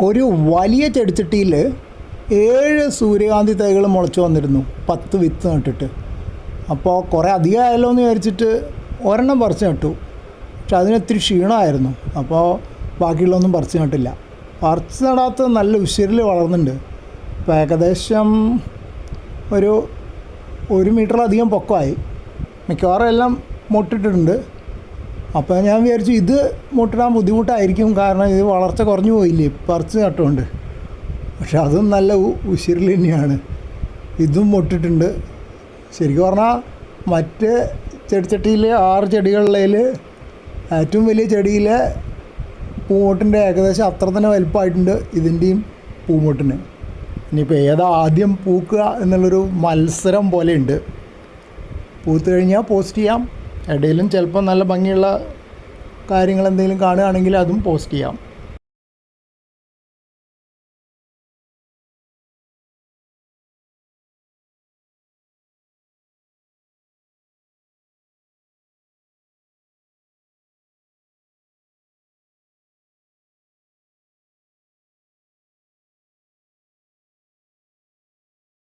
ഒരു വലിയ ചെടിച്ചട്ടിയിൽ ഏഴ് സൂര്യകാന്തി തൈകൾ മുളച്ചു വന്നിരുന്നു. പത്ത് വിത്ത് നട്ടിട്ട്. അപ്പോൾ കുറേ അധികമായല്ലോ എന്ന് വിചാരിച്ചിട്ട് ഒരെണ്ണം പറിച്ച് നട്ടു. പക്ഷെ അതിനൊത്തിരി ക്ഷീണമായിരുന്നു. അപ്പോൾ ബാക്കിയുള്ളതൊന്നും പറിച്ച് നട്ടില്ല. പറിച്ച് നടാത്ത നല്ല ഉശിരിൽ വളർന്നുണ്ട് അപ്പോൾ ഏകദേശം ഒരു ഒരു മീറ്ററിലധികം പൊക്കമായി. മിക്കവാറും എല്ലാം മുട്ടിട്ടിട്ടുണ്ട്. അപ്പോൾ ഞാൻ വിചാരിച്ചു ഇത് മുട്ടിടാൻ ബുദ്ധിമുട്ടായിരിക്കും കാരണം ഇത് വളർച്ച കുറഞ്ഞു പോയില്ലേ? പറിച്ച് നട്ടുകൊണ്ട് പക്ഷെ അതും നല്ല ഉശിരിൽ തന്നെയാണ്. ഇതും മുട്ടിട്ടുണ്ട്. ശരിക്കും പറഞ്ഞാൽ മറ്റ് ചെടിച്ചട്ടിയിൽ ആറ് ചെടികളിൽ ഏറ്റവും വലിയ ചെടിയിലെ പൂമൊട്ടിന്റെ ഏകദേശം അത്ര തന്നെ വലിപ്പമായിട്ടുണ്ട് ഇതിന്റെയും പൂമൊട്ടിന്. ഇനിയിപ്പോൾ ഏതാ ആദ്യം പൂക്കുക എന്നുള്ളൊരു മത്സരം പോലെയുണ്ട് പൂത്ത് കഴിഞ്ഞാൽ പോസ്റ്റ് ചെയ്യാം. ഇടയിലും ചിലപ്പോൾ നല്ല ഭംഗിയുള്ള കാര്യങ്ങൾ എന്തെങ്കിലും കാണുകയാണെങ്കിൽ അതും പോസ്റ്റ് ചെയ്യാം.